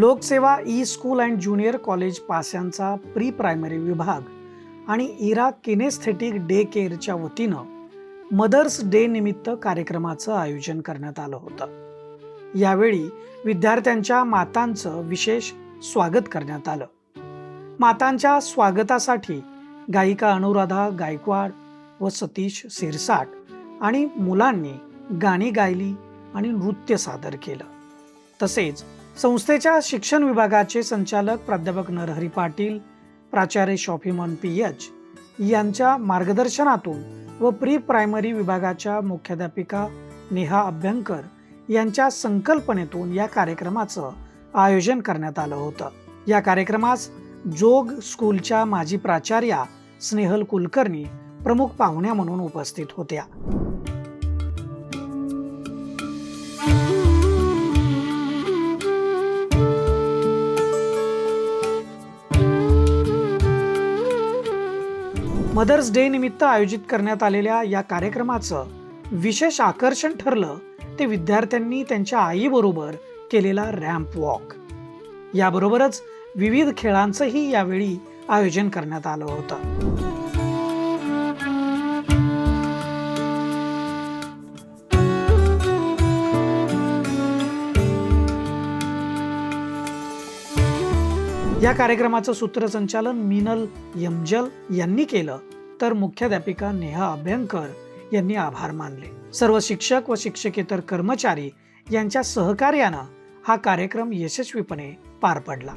Lokseva E school and junior college पास्यांचा pre primary विभाग आणि इरा kinaesthetic day केअरच्या वतीनं mother's day निमित्त कार्यक्रमाचं आयोजन करण्यात आलं होतं. यावेळी विद्यार्थ्यांच्या मातांचं विशेष स्वागत करण्यात आलं. मातांच्या स्वागतासाठी गायिका अनुराधा गायकवाड व सतीश सिरसाट आणि मुलांनी गाणी गायली आणि नृत्य सादर केलं. तसेच संस्थेच्या शिक्षण विभागाचे संचालक प्राध्यापक नरहरी पाटील प्राचार्य शॉफीमन पी एच यांच्या मार्गदर्शनातून व प्री प्रायमरी विभागाच्या मुख्याध्यापिका नेहा अभ्यंकर यांच्या संकल्पनेतून या कार्यक्रमाचं आयोजन करण्यात आलं होतं. या कार्यक्रमास जोग स्कूलच्या माजी प्राचार्या स्नेहल कुलकर्णी प्रमुख पाहुण्या म्हणून उपस्थित होत्या. मदर्स डे निमित्त आयोजित करण्यात आलेल्या या कार्यक्रमाचं विशेष आकर्षण ठरलं ते विद्यार्थ्यांनी त्यांच्या आईबरोबर केलेला रॅम्प वॉक. याबरोबरच विविध खेळांचंही यावेळी आयोजन करण्यात आलं होतं. या कार्यक्रमाचं सूत्रसंचालन मिनल यमजल यांनी केलं. तर मुख्याध्यापिका नेहा अभ्यंकर यांनी आभार मानले. सर्व शिक्षक व शिक्षकेतर कर्मचारी यांच्या सहकार्यानं हा कार्यक्रम यशस्वीपणे पार पडला.